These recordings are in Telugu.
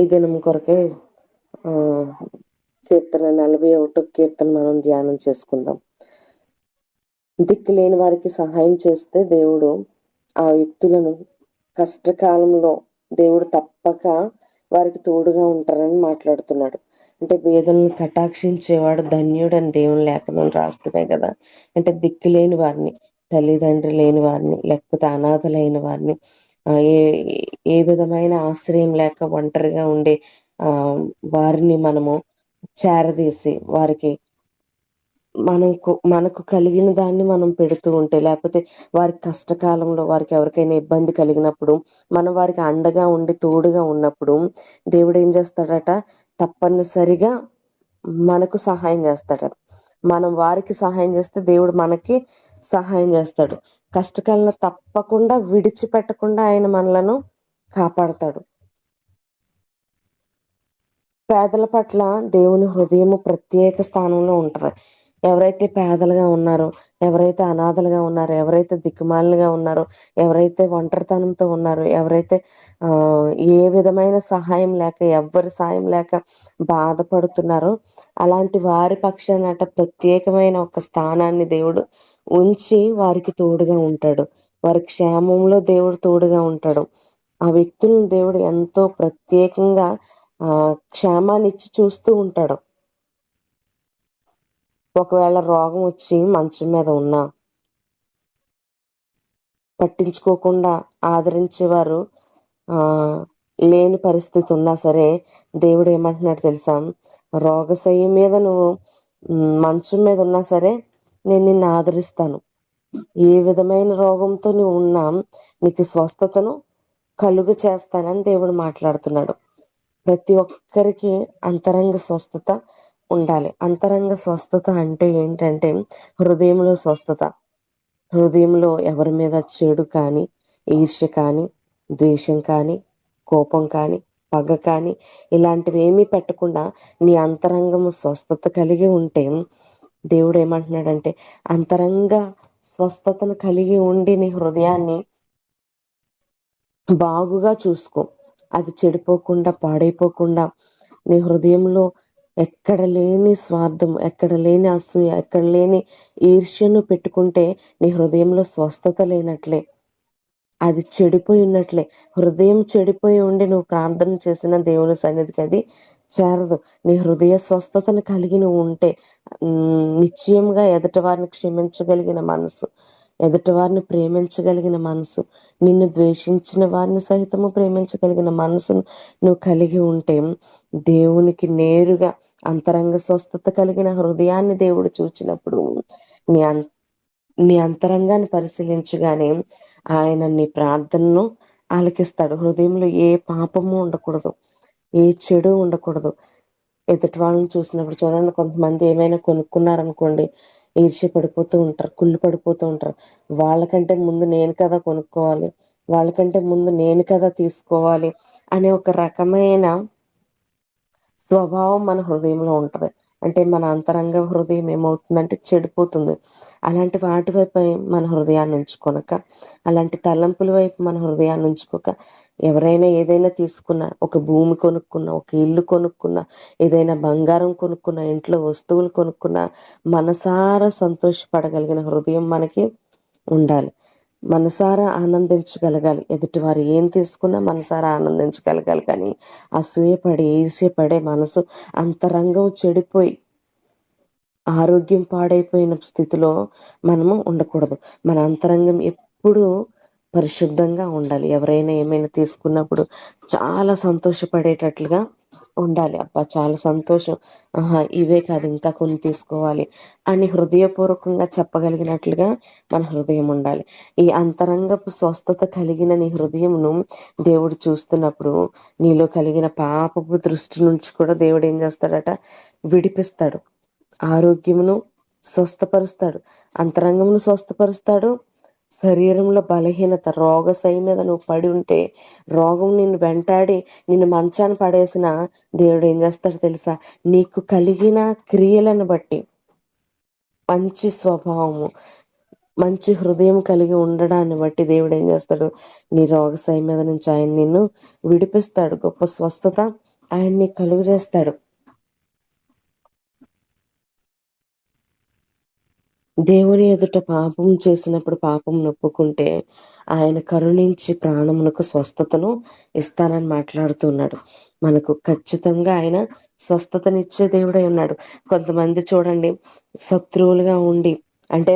ఈ దినం కొరకే ఆ కీర్తన నలభై ఒకటో కీర్తన మనం ధ్యానం చేసుకుందాం. దిక్కు లేని వారికి సహాయం చేస్తే దేవుడు ఆ వ్యక్తులను కష్టకాలంలో దేవుడు తప్పక వారికి తోడుగా ఉంటారని మాట్లాడుతున్నాడు. అంటే బేదలను కటాక్షించేవాడు ధన్యుడు అని దేవుని లేఖనం రాస్తున్నాయి కదా. అంటే దిక్కు లేని వారిని తల్లిదండ్రి లేని వారిని లేకపోతే అనాథలైన వారిని ఏ ఏ విధమైన ఆశ్రయం లేక ఒంటరిగా ఉండే ఆ వారిని మనము చేరదీసి వారికి మనకు మనకు కలిగిన దాన్ని మనం పెడుతూ ఉంటే లేకపోతే వారి కష్టకాలంలో వారికి ఎవరికైనా ఇబ్బంది కలిగినప్పుడు మనం వారికి అండగా ఉండి తోడుగా ఉన్నప్పుడు దేవుడు ఏం చేస్తాడట? తప్పనిసరిగా మనకు సహాయం చేస్తాడట. మనం వారికి సహాయం చేస్తే దేవుడు మనకి సహాయం చేస్తాడు. కష్టకాలంలో తప్పకుండా విడిచిపెట్టకుండా ఆయన మనలను కాపాడతాడు. పేదల పట్ల దేవుని హృదయము ప్రత్యేక స్థానంలో ఉంటది. ఎవరైతే పేదలుగా ఉన్నారో ఎవరైతే అనాథలుగా ఉన్నారో ఎవరైతే దిక్కుమాలుగా ఉన్నారో ఎవరైతే ఒంటరితనంతో ఉన్నారో ఎవరైతే ఆ ఏ విధమైన సహాయం లేక ఎవరి సాయం లేక బాధపడుతున్నారో అలాంటి వారి పక్షానట ప్రత్యేకమైన ఒక స్థానాన్ని దేవుడు ఉంచి వారికి తోడుగా ఉంటాడు. వారి క్షేమంలో దేవుడు తోడుగా ఉంటాడు. ఆ వ్యక్తులను దేవుడు ఎంతో ప్రత్యేకంగా ఆ క్షేమాన్ని ఇచ్చి చూస్తూ ఉంటాడు. ఒకవేళ రోగం వచ్చి మంచం మీద ఉన్నా పట్టించుకోకుండా ఆదరించేవారు ఆ లేని పరిస్థితి ఉన్నా సరే దేవుడు ఏమంటున్నాడు తెలుసా? రోగశయ్య మీద నువ్వు మంచం మీద ఉన్నా సరే నేను నిన్ను ఆదరిస్తాను. ఏ విధమైన రోగంతో నువ్వు ఉన్నా నీకు స్వస్థతను కలుగు చేస్తానని దేవుడు మాట్లాడుతున్నాడు. ప్రతి ఒక్కరికి అంతరంగ స్వస్థత ఉండాలి. అంతరంగ స్వస్థత అంటే ఏంటంటే హృదయంలో స్వస్థత. హృదయంలో ఎవరి మీద చెడు కానీ ఈర్ష్య కానీ ద్వేషం కానీ కోపం కానీ పగ కానీ ఇలాంటివి ఏమీ పెట్టకుండా నీ అంతరంగము స్వస్థత కలిగి ఉంటే దేవుడు ఏమంటున్నాడంటే అంతరంగ స్వస్థతను కలిగి ఉండి నీ హృదయాన్ని బాగుగా చూసుకో. అది చెడిపోకుండా పాడైపోకుండా నీ హృదయంలో ఎక్కడ లేని స్వార్థం ఎక్కడ లేని అసూయ ఎక్కడ లేని ఈర్ష్యను పెట్టుకుంటే నీ హృదయంలో స్వస్థత లేనట్లే. అది చెడిపోయి ఉన్నట్లే. హృదయం చెడిపోయి ఉండి నువ్వు ప్రార్థన చేసిన దేవుని సన్నిధికి అది చేరదు. నీ హృదయ స్వస్థతను కలిగి నువ్వు ఉంటే నిశ్చయంగా ఎదుటి వారిని క్షమించగలిగిన మనసు ఎదుటివారిని ప్రేమించగలిగిన మనసు నిన్ను ద్వేషించిన వారిని సహితము ప్రేమించగలిగిన మనసును నువ్వు కలిగి ఉంటే దేవునికి నేరుగా అంతరంగ స్వస్థత కలిగిన హృదయాన్ని దేవుడు చూచినప్పుడు నీ నీ అంతరంగాన్ని పరిశీలించగానే ఆయన నీ ప్రార్థనను ఆలకిస్తాడు. హృదయంలో ఏ పాపము ఉండకూడదు ఏ చెడు ఉండకూడదు. ఎదుటి వాళ్ళని చూసినప్పుడు చూడండి కొంతమంది ఏమైనా కొనుక్కున్నారనుకోండి ఈర్ష్య పడిపోతూ ఉంటారు కుళ్ళు పడిపోతూ ఉంటారు. వాళ్ళకంటే ముందు నేను కదా కొనుక్కోవాలి వాళ్ళకంటే ముందు నేను కదా తీసుకోవాలి అనే ఒక రకమైన స్వభావం మన హృదయంలో ఉంటుంది. అంటే మన అంతరంగ హృదయం ఏమవుతుందంటే చెడిపోతుంది. అలాంటి వాటి వైపు మన హృదయాన్ని ఉంచుకొనక అలాంటి తలంపుల వైపు మన హృదయాన్ని ఉంచుకోక ఎవరైనా ఏదైనా తీసుకున్నా ఒక భూమి కొనుక్కున్నా ఒక ఇల్లు కొనుక్కున్నా ఏదైనా బంగారం కొనుక్కున్నా ఇంట్లో వస్తువులు కొనుక్కున్నా మనసారా సంతోషపడగలిగిన హృదయం మనకి ఉండాలి. మనసారా ఆనందించగలగాలి. ఎదుటివారు ఏం తీసుకున్నా మనసారా ఆనందించగలగాలి. కానీ అసూయపడి ఈసూయపడే మనసు అంతరంగం చెడిపోయి ఆరోగ్యం పాడైపోయిన స్థితిలో మనము ఉండకూడదు. మన అంతరంగం ఎప్పుడు పరిశుద్ధంగా ఉండాలి. ఎవరైనా ఏమైనా తీసుకున్నప్పుడు చాలా సంతోషపడేటట్లుగా ఉండాలి. అబ్బా చాలా సంతోషం. ఆహా ఇవే కాదు ఇంకా కొన్ని తీసుకోవాలి. అని హృదయపూర్వకంగా చెప్పగలిగినట్లుగా మన హృదయం ఉండాలి. ఈ అంతరంగపు స్వస్థత కలిగిన నీ హృదయంను దేవుడు చూస్తున్నప్పుడు నీలో కలిగిన పాపపు దృష్టి నుంచి కూడా దేవుడు ఏం చేస్తాడట? విడిపిస్తాడు. ఆరోగ్యమును స్వస్థపరుస్తాడు. అంతరంగమును స్వస్థపరుస్తాడు. శరీరంలో బలహీనత రోగశై మీద నువ్వు పడి ఉంటే రోగం నిన్ను వెంటాడి నిన్ను మంచాన్ని పడేసిన దేవుడు ఏం చేస్తాడు తెలుసా? నీకు కలిగిన క్రియలను బట్టి మంచి స్వభావము మంచి హృదయం కలిగి ఉండడాన్ని బట్టి దేవుడు ఏం చేస్తాడు? నీ రోగశై మీద నుంచి ఆయన నిన్ను విడిపిస్తాడు. గొప్ప స్వస్థత ఆయన్ని కలుగు చేస్తాడు దేవుని ఎదుట పాపం చేసినప్పుడు పాపం నొప్పుకుంటే ఆయన కరుణించి ప్రాణమునకు స్వస్థతను ఇస్తానని మాట్లాడుతున్నాడు. మనకు ఖచ్చితంగా ఆయన స్వస్థతనిచ్చే దేవుడై ఉన్నాడు. కొంతమంది చూడండి శత్రువులుగా ఉండి అంటే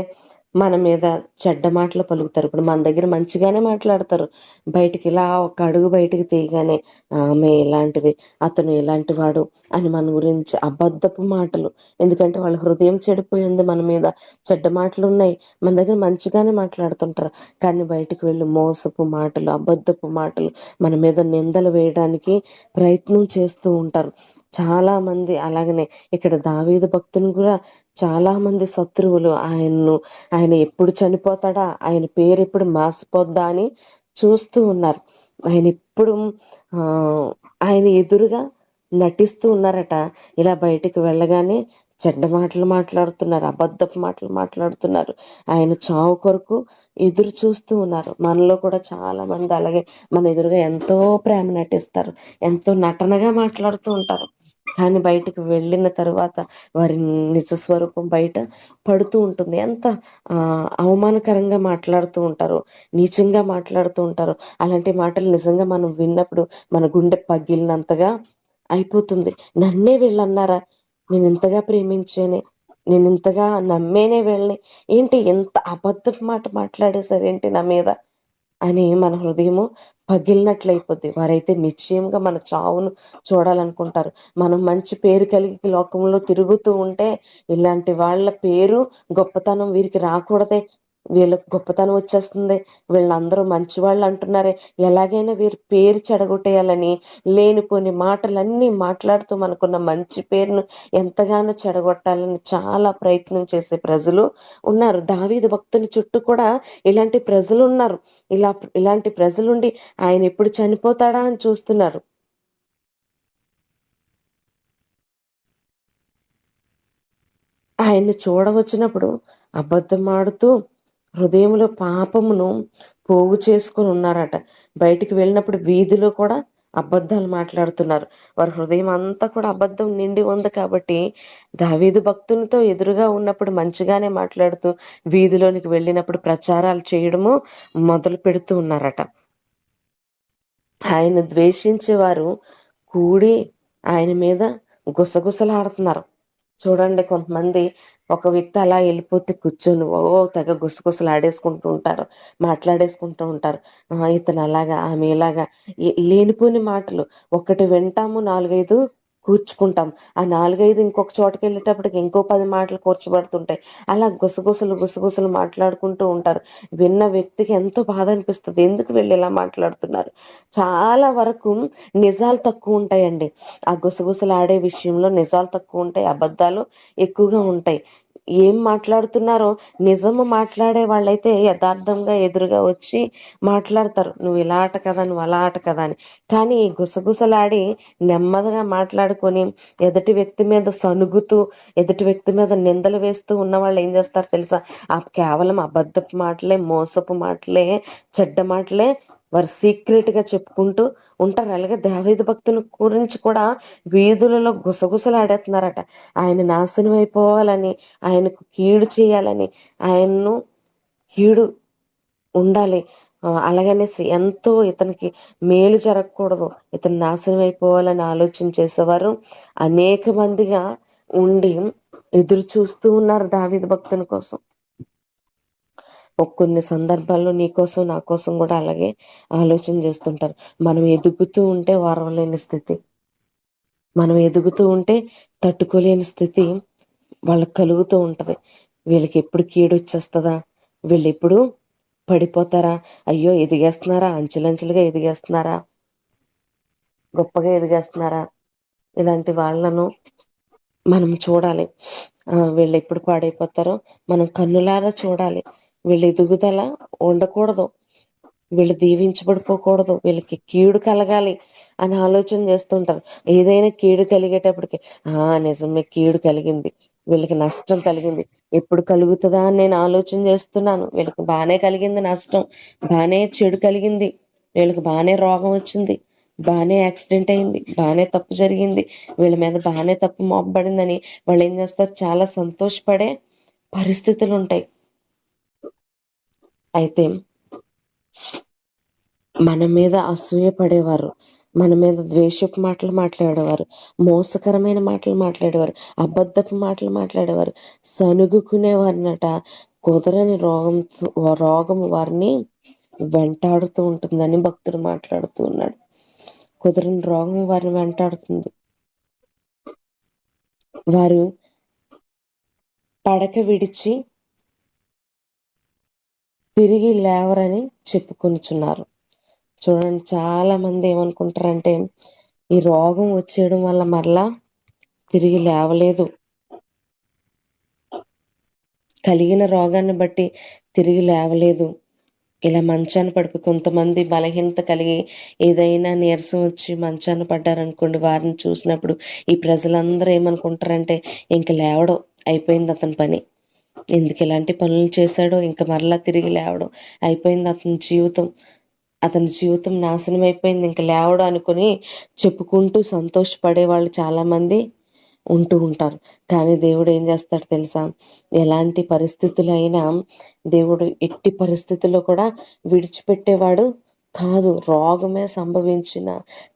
మన మీద చెడ్డ మాటలు పలుకుతారు. ఇప్పుడు మన దగ్గర మంచిగానే మాట్లాడతారు. బయటికి ఇలా ఒక అడుగు బయటికి తీయగానే ఆమె ఇలాంటిది అతను ఇలాంటి వాడు అని మన గురించి అబద్ధపు మాటలు. ఎందుకంటే వాళ్ళ హృదయం చెడిపోయింది మన మీద. చెడ్డ మాటలు ఉన్నాయి. మన దగ్గర మంచిగానే మాట్లాడుతుంటారు. కానీ బయటికి వెళ్ళి మోసపు మాటలు అబద్ధపు మాటలు మన మీద నిందలు వేయడానికి ప్రయత్నం చేస్తూ ఉంటారు. చాలా మంది అలాగనే ఇక్కడ దావీదు భక్తుని కూడా చాలా మంది శత్రువులు. ఆయన్ను ఆయన ఎప్పుడు చనిపోతాడా ఆయన పేరు ఎప్పుడు మాసిపోద్దా అని చూస్తూ ఉన్నారు. ఆయన ఎప్పుడు ఆ ఆయన ఎదురుగా నటిస్తూ ఉన్నారట. ఇలా బయటికి వెళ్ళగానే చెడ్డ మాటలు మాట్లాడుతున్నారు అబద్ధపు మాటలు మాట్లాడుతున్నారు. ఆయన చావు కొరకు ఎదురు చూస్తూ ఉన్నారు. మనలో కూడా చాలా మంది అలాగే మన ఎదురుగా ఎంతో ప్రేమ నటిస్తారు ఎంతో నటనగా మాట్లాడుతూ ఉంటారు. కానీ బయటకు వెళ్ళిన తర్వాత వారి నిజ స్వరూపం బయట పడుతూ ఉంటుంది. ఎంత ఆ అవమానకరంగా మాట్లాడుతూ ఉంటారు నీచంగా మాట్లాడుతూ ఉంటారు. అలాంటి మాటలు నిజంగా మనం విన్నప్పుడు మన గుండె పగిలినంతగా అయిపోతుంది. నన్నే వీళ్ళన్నారా? నేను ఇంతగా ప్రేమించేనే? నేను ఇంతగా నమ్మేనే వెళ్ళని? ఏంటి ఎంత అబద్ధపు మాట మాట్లాడేశారు ఏంటి నా మీద? అని మన హృదయము పగిలినట్లయిపోద్ది. వారైతే నిశ్చయంగా మన చావును చూడాలనుకుంటారు. మనం మంచి పేరు కలిగి లోకంలో తిరుగుతూ ఉంటే ఇలాంటి వాళ్ళ పేరు గొప్పతనం వీరికి రాకూడదే. వీళ్ళకి గొప్పతనం వచ్చేస్తుంది. వీళ్ళందరూ మంచి వాళ్ళు అంటున్నారే. ఎలాగైనా వీరి పేరు చెడగొట్టేయాలని లేనిపోని మాటలన్నీ మాట్లాడుతూ మనకున్న మంచి పేరును ఎంతగానో చెడగొట్టాలని చాలా ప్రయత్నం చేసే ప్రజలు ఉన్నారు. దావీదు భక్తుల చుట్టూ కూడా ఇలాంటి ప్రజలు ఉన్నారు. ఇలా ఇలాంటి ప్రజలుండి ఆయన ఎప్పుడు చనిపోతాడా అని చూస్తున్నారు. ఆయన్ని చూడవచ్చినప్పుడు అబద్ధం ఆడుతూ హృదయంలో పాపమును పోగు చేసుకుని ఉన్నారట. బయటికి వెళ్ళినప్పుడు వీధిలో కూడా అబద్ధాలు మాట్లాడుతున్నారు. వారి హృదయం అంతా కూడా అబద్ధం నిండి ఉంది కాబట్టి దావీదు భక్తునితో ఎదురుగా ఉన్నప్పుడు మంచిగానే మాట్లాడుతూ వీధిలోనికి వెళ్ళినప్పుడు ప్రచారాలు చేయడము మొదలు పెడుతూ ఉన్నారట. ఆయన ద్వేషించేవారు కూడి ఆయన మీద గుసగుసలాడుతున్నారు. చూడండి కొంతమంది ఒక వ్యక్తి అలా వెళ్ళిపోతే కూర్చొని ఓ తెగ గుసగుసలు ఆడేసుకుంటూ ఉంటారు మాట్లాడేసుకుంటూ ఉంటారు. "ఆ, ఇతను అలాగా ఆమె ఇలాగా. లేనిపోని మాటలు ఒకటి వింటాము నాలుగైదు కూర్చుకుంటాం. ఆ నాలుగైదు ఇంకొక చోటకి వెళ్ళేటప్పటికి ఇంకో పది మాటలు కూర్చబడుతుంటాయి. అలా గుసగుసలు గుసగుసలు మాట్లాడుకుంటూ ఉంటారు. విన్న వ్యక్తికి ఎంతో బాధ అనిపిస్తుంది. ఎందుకు వీళ్ళు ఇలా మాట్లాడుతున్నారు? చాలా వరకు నిజాలు తక్కువ ఉంటాయండి. ఆ గుసగుసలు ఆడే విషయంలో నిజాలు తక్కువ ఉంటాయి. అబద్ధాలు ఎక్కువగా ఉంటాయి. ఏం మాట్లాడుతున్నారో నిజము మాట్లాడే వాళ్ళైతే యథార్థంగా ఎదురుగా వచ్చి మాట్లాడతారు. నువ్వు ఇలా ఆట కదా నువ్వు అలా ఆట కదా అని. కానీ గుసగుసలాడి నెమ్మదిగా మాట్లాడుకొని ఎదుటి వ్యక్తి మీద సనుగుతూ ఎదుటి వ్యక్తి మీద నిందలు వేస్తూ ఉన్న వాళ్ళు ఏం చేస్తారు తెలుసా? ఆ కేవలం అబద్ధపు మాటలే మోసపు మాటలే చెడ్డ మాటలే వారు సీక్రెట్గా చెప్పుకుంటూ ఉంటారు. అలాగే దావీదు భక్తుని గురించి కూడా వీధులలో గుసగుసలు ఆడేస్తున్నారట ఆయన నాశనం అయిపోవాలని ఆయనకు కీడు చేయాలని ఆయన్ను కీడు ఉండాలి. అలాగనేసి ఎంతో ఇతనికి మేలు జరగకూడదు. ఇతను నాశనం అయిపోవాలని ఆలోచన చేసేవారు. అనేక మందిగా ఉండి ఎదురు చూస్తూ ఉన్నారు దావిద భక్తుని కోసం. కొన్ని సందర్భాల్లో నీ కోసం నా కోసం కూడా అలాగే ఆలోచన చేస్తుంటారు. మనం ఎదుగుతూ ఉంటే వారవలేని స్థితి. మనం ఎదుగుతూ ఉంటే తట్టుకోలేని స్థితి వాళ్ళకి కలుగుతూ ఉంటది. వీళ్ళకి ఎప్పుడు కీడు వచ్చేస్తుందా? వీళ్ళు ఎప్పుడు పడిపోతారా? అయ్యో ఎదిగేస్తున్నారా? అంచెలంచెలుగా ఎదిగేస్తున్నారా? గొప్పగా ఎదిగేస్తున్నారా? ఇలాంటి వాళ్ళను మనం చూడాలి. ఆ, వీళ్ళు ఎప్పుడు పాడైపోతారో మనం కన్నులారా చూడాలి. వీళ్ళ ఎదుగుదల ఉండకూడదు. వీళ్ళు దీవించబడిపోకూడదు. వీళ్ళకి కీడు కలగాలి అని ఆలోచన చేస్తుంటారు. ఏదైనా కీడు కలిగేటప్పటికి ఆ నిజమే కీడు కలిగింది. వీళ్ళకి నష్టం కలిగింది. ఎప్పుడు కలుగుతుందా అని నేను ఆలోచన చేస్తున్నాను. వీళ్ళకి బాగానే కలిగింది నష్టం. బాగానే చెడు కలిగింది. వీళ్ళకి బాగానే రోగం వచ్చింది. బాగానే యాక్సిడెంట్ అయింది. బాగానే తప్పు జరిగింది. వీళ్ళ మీద బాగానే తప్పు మోపబడిందని వాళ్ళు ఏం చేస్తారు? చాలా సంతోషపడే పరిస్థితులు ఉంటాయి అయితే మన మీద అసూయ పడేవారు మన మీద ద్వేషపు మాటలు మాట్లాడేవారు మోసకరమైన మాటలు మాట్లాడేవారు అబద్ధపు మాటలు మాట్లాడేవారు సనుగుకునేవారినట కుదరని రోగంతో రోగం వారిని వెంటాడుతూ ఉంటుందని భక్తుడు మాట్లాడుతూ ఉన్నాడు. కుదరని రోగం వారిని వెంటాడుతుంది. వారు పడక విడిచి తిరిగి లేవరని చెప్పుకొనిచున్నారు. చూడండి చాలా మంది ఏమనుకుంటారంటే ఈ రోగం వచ్చేయడం వల్ల మరలా తిరిగి లేవలేదు. కలిగిన రోగాన్ని బట్టి తిరిగి లేవలేదు. ఇలా మంచాన పడిపోయి కొంతమంది బలహీనత కలిగి ఏదైనా నీరసం వచ్చి మంచాన పడ్డారనుకోండి వారిని చూసినప్పుడు ఈ ప్రజలందరూ ఏమనుకుంటారంటే ఇంక లేవడం అయిపోయింది అతని పని. ఎందుకు ఇలాంటి పనులు చేశాడో ఇంకా మరలా తిరిగి లేవడం అయిపోయింది అతని జీవితం. అతని జీవితం నాశనం అయిపోయింది. ఇంకా లేవడం అనుకుని చెప్పుకుంటూ సంతోషపడే వాళ్ళు చాలామంది ఉంటూ ఉంటారు. కానీ దేవుడు ఏం చేస్తాడు తెలుసా? ఎలాంటి పరిస్థితులైనా దేవుడు ఎట్టి పరిస్థితుల్లో కూడా విడిచిపెట్టేవాడు. కాదు రోగమే సంభవించిన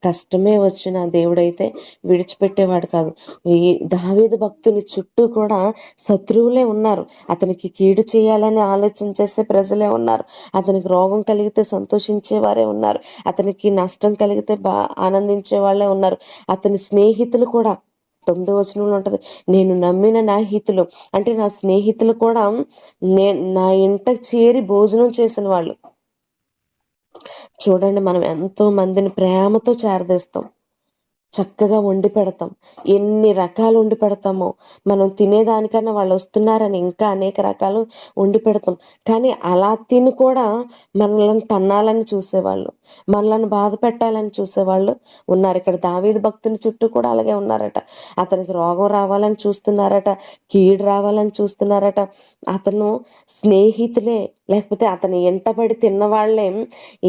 కష్టమే వచ్చిన దేవుడైతే విడిచిపెట్టేవాడు కాదు. ఈ దావేది భక్తుని చుట్టూ కూడా శత్రువులే ఉన్నారు. అతనికి కీడు చేయాలని ఆలోచన చేసే ప్రజలే ఉన్నారు. అతనికి రోగం కలిగితే సంతోషించే వారే ఉన్నారు. అతనికి నష్టం కలిగితే బా ఆనందించే వాళ్ళే ఉన్నారు. అతని స్నేహితులు కూడా తొమ్మిదో వచనంలో ఉంటది నేను నమ్మిన నా హితులు. అంటే నా స్నేహితులు కూడా నే నా ఇంట చేరి భోజనం చేసిన వాళ్ళు. చూడండి మనం ఎంతో మందిని ప్రేమతో చేరవేస్తాం. చక్కగా వండి పెడతాం. ఎన్ని రకాలు వండి పెడతామో మనం తినేదానికన్నా వాళ్ళు వస్తున్నారని ఇంకా అనేక రకాలు వండి పెడతాం. కానీ అలా తిని కూడా మనల్ని తన్నాలని చూసేవాళ్ళు మనల్ని బాధ పెట్టాలని చూసేవాళ్ళు ఉన్నారు. ఇక్కడ దావీది భక్తుని చుట్టూ కూడా అలాగే ఉన్నారట. అతనికి రోగం రావాలని చూస్తున్నారట కీడు రావాలని చూస్తున్నారట. అతను స్నేహితులే లేకపోతే అతను ఎంటబడి తిన్నవాళ్ళే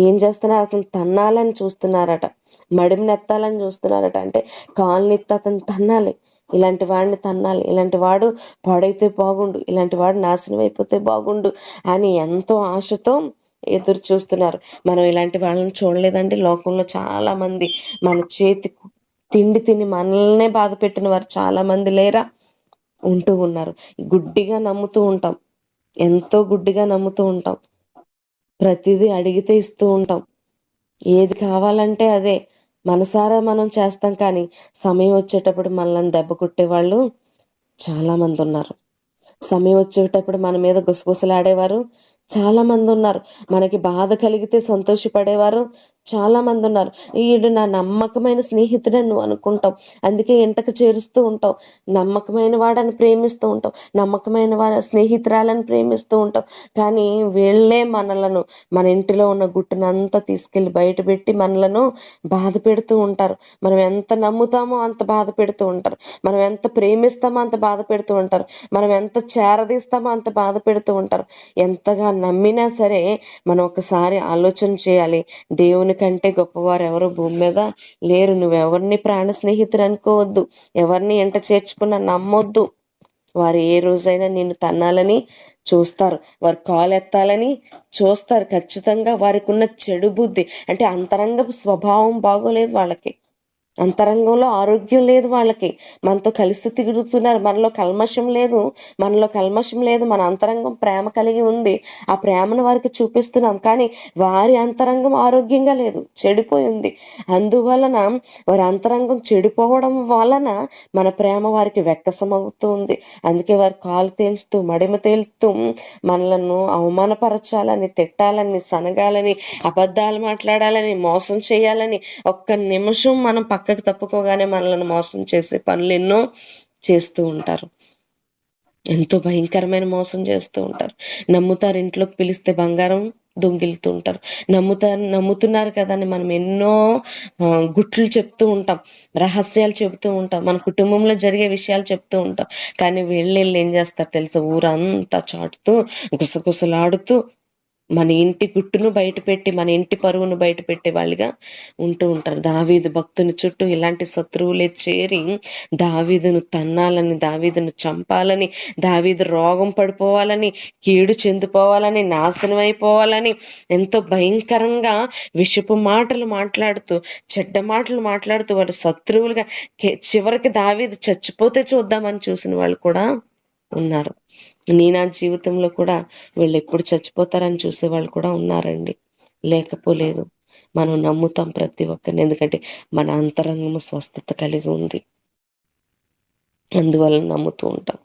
ఏం చేస్తున్నారు అతను తన్నాలని చూస్తున్నారట. మడిమి నెత్తాలని చూస్తున్నారట. అంటే కాలు ఎత్తి అతను తన్నాలి. ఇలాంటి వాడిని తన్నాలి. ఇలాంటి వాడు పాడైతే బాగుండు. ఇలాంటి వాడు నాశనం అయిపోతే బాగుండు అని ఎంతో ఆశతో ఎదురు చూస్తున్నారు. మనం ఇలాంటి వాళ్ళని చూడలేదండి. లోకంలో చాలా మంది మన చేతి తిండి తిని మనల్నే బాధ పెట్టిన వారు చాలా మంది లేరా? ఉంటూ ఉన్నారు. గుడ్డిగా నమ్ముతూ ఉంటాం. ఎంతో గుడ్డిగా నమ్ముతూ ఉంటాం. ప్రతిదీ అడిగితే ఇస్తూ ఉంటాం. ఏది కావాలంటే అదే. మనసారా మనం చేస్తాం కానీ సమయం వచ్చేటప్పుడు మనల్ని దెబ్బ కొట్టేవాళ్ళు చాలా మంది ఉన్నారు సమయం వచ్చేటప్పుడు మన మీద గుసగుసలాడేవారు. చాలా మంది ఉన్నారు. మనకి బాధ కలిగితే సంతోషపడేవారు. చాలా మంది ఉన్నారు. ఈడు నా నమ్మకమైన స్నేహితుడని నువ్వు అనుకుంటావు. అందుకే ఇంటకు చేరుస్తూ ఉంటావు. నమ్మకమైన వాడని ప్రేమిస్తూ ఉంటావు. నమ్మకమైన వాడ స్నేహితురాలని ప్రేమిస్తూ ఉంటావు. కానీ వీళ్ళే మనలను మన ఇంటిలో ఉన్న గుట్టునంతా తీసుకెళ్ళి బయట పెట్టి మనలను బాధ పెడుతూ ఉంటారు. మనం ఎంత నమ్ముతామో అంత బాధ పెడుతూ ఉంటారు. మనం ఎంత ప్రేమిస్తామో అంత బాధ పెడుతూ ఉంటారు. మనం ఎంత చేరదీస్తామో అంత బాధ పెడుతూ ఉంటారు. ఎంతగా నమ్మినా సరే మనం ఒకసారి ఆలోచన చేయాలి. దేవుని కంటే గొప్పవారు ఎవరు? భూమి మీద లేరు. నువ్వెవరిని ప్రాణ స్నేహితులు అనుకోవద్దు. ఎవరిని ఎంట చేర్చుకున్న నమ్మొద్దు. వారు ఏ రోజైనా నిన్ను తన్నాలని చూస్తారు. వారు కాలు ఎత్తాలని చూస్తారు. ఖచ్చితంగా వారికి ఉన్న చెడు బుద్ధి అంటే అంతరంగ స్వభావం బాగోలేదు వాళ్ళకి. అంతరంగంలో ఆరోగ్యం లేదు వాళ్ళకి. మనతో కలిసి తిరుగుతున్నారు. మనలో కల్మషం లేదు. మనలో కల్మషం లేదు. మన అంతరంగం ప్రేమ కలిగి ఉంది. ఆ ప్రేమను వారికి చూపిస్తున్నాం. కానీ వారి అంతరంగం ఆరోగ్యంగా లేదు. చెడిపోయింది అందువలన వారి అంతరంగం చెడిపోవడం వలన మన ప్రేమ వారికి వెక్కసమవుతూ ఉంది. అందుకే వారు కాలు తేల్స్తూ మడిమ తేలుతూ మనలను అవమానపరచాలని తిట్టాలని సనగాలని అబద్ధాలు మాట్లాడాలని మోసం చేయాలని ఒక్క నిమిషం మనం పక్కకు తప్పుకోగానే మనల్ని మోసం చేసే పనులు ఎన్నో చేస్తూ ఉంటారు. ఎంతో భయంకరమైన మోసం చేస్తూ ఉంటారు. నమ్ముతారు ఇంట్లోకి పిలిస్తే బంగారం దొంగిలుతూ ఉంటారు. నమ్ముతారు నమ్ముతున్నారు కదా అని మనం ఎన్నో గుట్లు చెప్తూ ఉంటాం. రహస్యాలు చెబుతూ ఉంటాం. మన కుటుంబంలో జరిగే విషయాలు చెప్తూ ఉంటాం. కానీ వెళ్ళి వీళ్ళు ఏం చేస్తారు తెలుసా? ఊరంతా చాటుతూ గుసగుసలాడుతూ మన ఇంటి గుట్టును బయట పెట్టి మన ఇంటి పరువును బయట పెట్టే వాళ్ళుగా ఉంటూ ఉంటారు. దావీదు భక్తుని చుట్టూ ఇలాంటి శత్రువులే చేరి దావీదును తన్నాలని దావీదును చంపాలని దావీదు రోగం పడిపోవాలని కీడు చెందిపోవాలని నాశనం అయిపోవాలని ఎంతో భయంకరంగా విషపు మాటలు మాట్లాడుతూ చెడ్డ మాటలు మాట్లాడుతూ వారు శత్రువులుగా చివరికి దావీదు చచ్చిపోతే చూద్దామని చూసిన వాళ్ళు కూడా ఉన్నారు. నీ నా జీవితంలో కూడా వీళ్ళు ఎప్పుడు చచ్చిపోతారని చూసే వాళ్ళు కూడా ఉన్నారండి. లేకపోలేదు. మనం నమ్ముతాం ప్రతి ఒక్కరిని. ఎందుకంటే మన అంతరంగము స్వస్థత కలిగి ఉంది. అందువల్ల నమ్ముతూ ఉంటాం.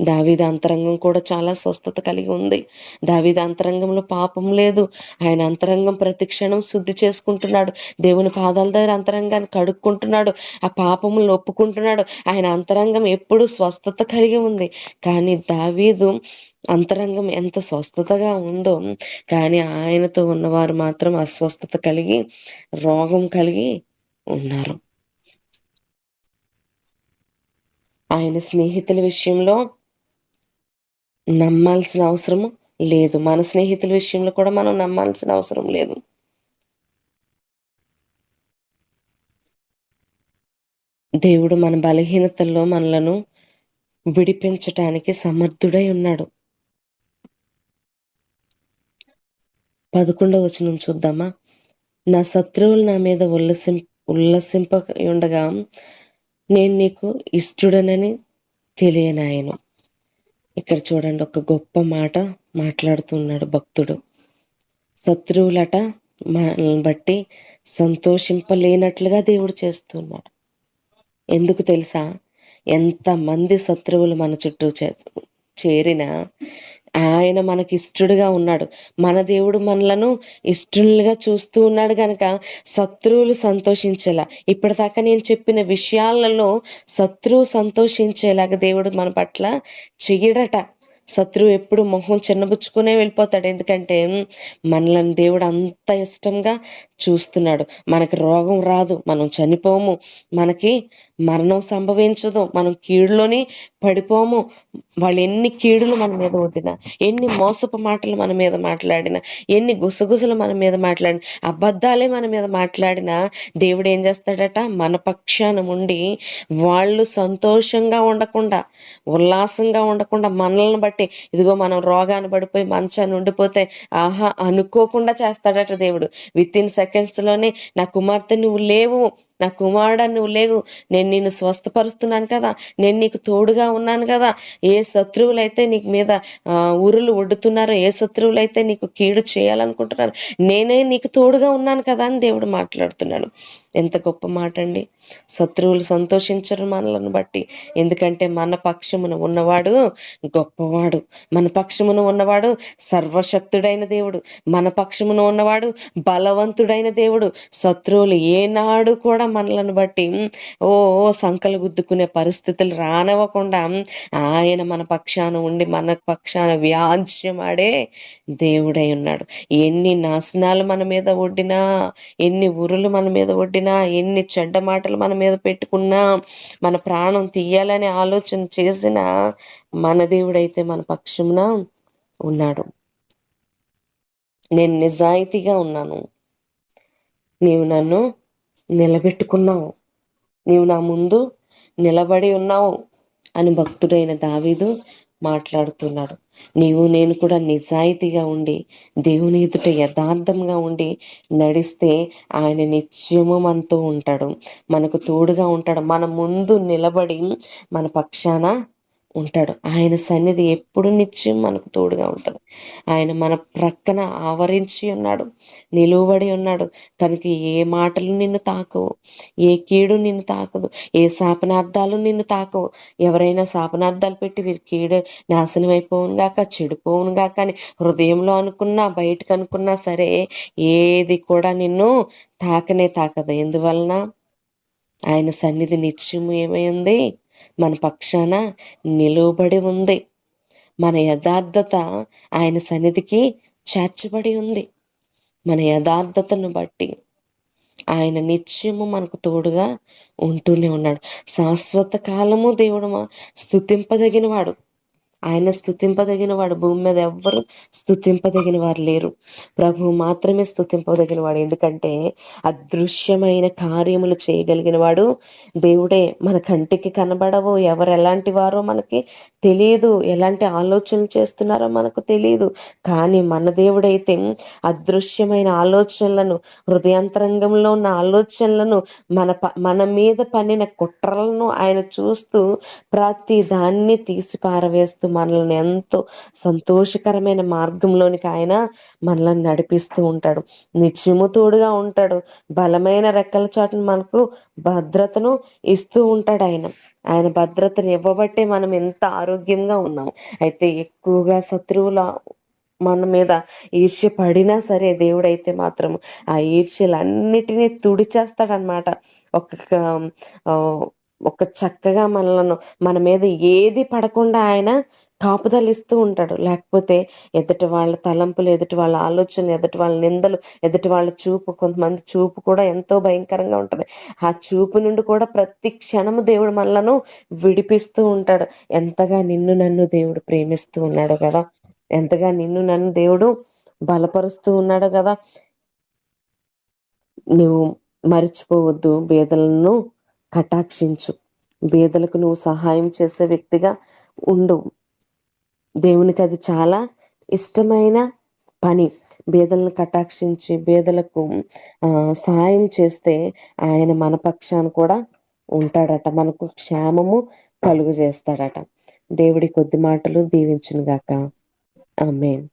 దావీద అంతరంగం కూడా చాలా స్వస్థత కలిగి ఉంది. దావీద అంతరంగంలో పాపం లేదు. ఆయన అంతరంగం ప్రతి క్షణం శుద్ధి చేసుకుంటున్నాడు. దేవుని పాదాల దగ్గర అంతరంగాన్ని కడుక్కుంటున్నాడు. ఆ పాపములను ఒప్పుకుంటున్నాడు ఆయన అంతరంగం ఎప్పుడు స్వస్థత కలిగి ఉంది. కానీ దావీదు అంతరంగం ఎంత స్వస్థతగా ఉందో కానీ ఆయనతో ఉన్నవారు మాత్రం అస్వస్థత కలిగి రోగం కలిగి ఉన్నారు. ఆయన స్నేహితుల విషయంలో నమ్మాల్సిన అవసరము లేదు. మన స్నేహితుల విషయంలో కూడా మనం నమ్మాల్సిన అవసరం లేదు. దేవుడు మన బలహీనతల్లో మనలను విడిపించటానికి సమర్థుడై ఉన్నాడు. పదకొండవ వచనం చూద్దామా? నా శత్రువులు నా మీద ఉల్లసిం ఉల్లసింప ఉండగా నేను నీకు ఇష్టడనని తెలియనాయను. ఇక్కడ చూడండి ఒక గొప్ప మాట మాట్లాడుతున్నాడు భక్తుడు. శత్రువులట మనల్ని బట్టి సంతోషింపలేనట్లుగా దేవుడు చేస్తున్నాడు. ఎందుకు తెలుసా? ఎంతమంది శత్రువులు మన చుట్టూ చే చేరినా ఆయన మనకి ఇష్టడుగా ఉన్నాడు. మన దేవుడు మనలను ఇష్టలుగా చూస్తూ ఉన్నాడు గనక శత్రువులు సంతోషించేలా. ఇప్పటిదాకా నేను చెప్పిన విషయాలలో శత్రువు సంతోషించేలాగా దేవుడు మన పట్ల చెయ్యడట. శత్రువు ఎప్పుడు మొహం చిన్నబుచ్చుకునే వెళ్ళిపోతాడు. ఎందుకంటే మనలను దేవుడు అంత ఇష్టంగా చూస్తున్నాడు. మనకి రోగం రాదు. మనం చనిపోము. మనకి మరణం సంభవించదు. మనం కీడులోని పడిపోము. వాళ్ళు ఎన్ని కీడులు మన మీద వడ్డినా ఎన్ని మోసపు మాటలు మన మీద మాట్లాడినా ఎన్ని గుసగుసలు మన మీద మాట్లాడిన అబద్ధాలే మన మీద మాట్లాడినా దేవుడు ఏం చేస్తాడట? మన పక్షాన ఉండి వాళ్ళు సంతోషంగా ఉండకుండా ఉల్లాసంగా ఉండకుండా మనల్ని బట్టి ఇదిగో మనం రోగాన్ని పడిపోయి మంచాన్ని ఉండిపోతే ఆహా అనుకోకుండా చేస్తాడట దేవుడు. విత్ ఇన్ సెకండ్స్లోనే నా కుమార్తె నువ్వు లేవు నా కుమారుడా నువ్వు లేవు. నేను నిన్ను స్వస్థపరుస్తున్నాను కదా. నేను నీకు తోడుగా ఉన్నాను కదా. ఏ శత్రువులైతే నీకు మీద ఆ, ఉరులు ఒడ్డుతున్నారో ఏ శత్రువులైతే నీకు కీడు చేయాలనుకుంటున్నారు నేనే నీకు తోడుగా ఉన్నాను కదా అని దేవుడు మాట్లాడుతున్నాడు. ఎంత గొప్ప మాట అండి శత్రువులు సంతోషించరు మనలను బట్టి. ఎందుకంటే మన పక్షమున ఉన్నవాడు గొప్పవాడు. మన పక్షమున ఉన్నవాడు సర్వశక్తుడైన దేవుడు. మన పక్షమున ఉన్నవాడు బలవంతుడైన దేవుడు. శత్రువులు ఏనాడు కూడా మనలను బట్టి ఓ సంకలు గుద్దుకునే పరిస్థితులు రానివ్వకుండా ఆయన మన పక్షాన ఉండి మన పక్షాన వ్యాజ్యమాడే దేవుడై ఉన్నాడు. ఎన్ని నాశనాలు మన మీద ఒడ్డినా ఎన్ని ఉరులు మన మీద ఒడ్డినా ఎన్ని చెడ్డ మాటలు మన మీద పెట్టుకున్నా మన ప్రాణం తీయాలని ఆలోచన చేసిన మన దేవుడైతే మన పక్షమున ఉన్నాడు. నేను నిజాయితీగా ఉన్నాను. నీవు నన్ను నిలబెట్టుకున్నావు. నీవు నా ముందు నిలబడి ఉన్నావు అని భక్తుడైన దావీదు మాట్లాడుతున్నాడు. నీవు నేను కూడా నిజాయితీగా ఉండి దేవుని ఎదుట యథార్థంగా ఉండి నడిస్తే ఆయన నిత్యము మనతో ఉంటాడు. మనకు తోడుగా ఉంటాడు. మన ముందు నిలబడి మన పక్షాన ఉంటాడు. ఆయన సన్నిధి ఎప్పుడు నిత్యం మనకు తోడుగా ఉంటుంది. ఆయన మన ప్రక్కన ఆవరించి ఉన్నాడు నిలువబడి ఉన్నాడు. కనుక ఏ మాటలు నిన్ను తాకవు ఏ కీడు నిన్ను తాకదు ఏ శాపనార్థాలు నిన్ను తాకవు. ఎవరైనా శాపనార్థాలు పెట్టి వీరి కీడు నాశనం అయిపోవును గాక చెడిపోవును గాక అని హృదయంలో అనుకున్నా బయటకు అనుకున్నా సరే ఏది కూడా నిన్ను తాకనే తాకదు. ఎందువలన? ఆయన సన్నిధి నిత్యము ఏమై ఉంది. మన పక్షాన నిలువబడి ఉంది మన యథార్థత ఆయన సన్నిధికి చేర్చబడి ఉంది మన యథార్థతను బట్టి ఆయన నిత్యము మనకు తోడుగా ఉంటూనే ఉన్నాడు శాశ్వత కాలము దేవుడు మా స్థుతింపదగిన వాడు ఆయన స్థుతింపదగిన వాడు భూమి మీద ఎవ్వరు స్థుతింపదగిన వారు లేరు. ప్రభు మాత్రమే స్థుతింపదగిన వాడు ఎందుకంటే అదృశ్యమైన కార్యములు చేయగలిగిన వాడు దేవుడే. మన కంటికి కనబడవు. ఎవరు ఎలాంటి వారో మనకి తెలియదు. ఎలాంటి ఆలోచనలు చేస్తున్నారో మనకు తెలియదు. కానీ మన దేవుడైతే అదృశ్యమైన ఆలోచనలను హృదయాంతరంగంలో ఉన్న ఆలోచనలను మన ప మన మీద పనిన కుట్రలను ఆయన చూస్తూ ప్రతి దాన్ని తీసి పారవేస్తూ మనల్ని ఎంతో సంతోషకరమైన మార్గంలోనికి ఆయన మనల్ని నడిపిస్తూ ఉంటాడు. నిత్యము తోడుగా ఉంటాడు. బలమైన రెక్కల చాటును మనకు భద్రతను ఇస్తూ ఉంటాడు ఆయన. ఆయన భద్రతను ఇవ్వబట్టే మనం ఎంత ఆరోగ్యంగా ఉన్నాము. అయితే ఎక్కువగా శత్రువుల మన మీద ఈర్ష్య పడినా సరే దేవుడైతే మాత్రం ఆ ఈర్ష్యలన్నిటినీ తుడిచేస్తాడనమాట ఒక ఒక చక్కగా మనలను మన మీద ఏది పడకుండా ఆయన కాపుదలు ఇస్తూ ఉంటాడు. లేకపోతే ఎదుటి వాళ్ళ తలంపులు ఎదుటి వాళ్ళ ఆలోచనలు ఎదుటి వాళ్ళ నిందలు ఎదుటి వాళ్ళ చూపు కొంతమంది చూపు కూడా ఎంతో భయంకరంగా ఉంటుంది. ఆ చూపు నుండి కూడా ప్రతి క్షణము దేవుడు మనలను విడిపిస్తూ ఉంటాడు. ఎంతగా నిన్ను నన్ను దేవుడు ప్రేమిస్తూ ఉన్నాడు కదా. ఎంతగా నిన్ను నన్ను దేవుడు బలపరుస్తూ ఉన్నాడు కదా. నువ్వు మర్చిపోవద్దు. బేదలను కటాక్షించు. బేదలకు నువ్వు సహాయం చేసే వ్యక్తిగా ఉండు. దేవునికి అది చాలా ఇష్టమైన పని. బేదలను కటాక్షించి బేదలకు ఆ, సహాయం చేస్తే ఆయన మన పక్షాన కూడా ఉంటాడట. మనకు క్షేమము కలుగు చేస్తాడట దేవుడి కొద్ది మాటలు దీవించును గాక ఆమెన్.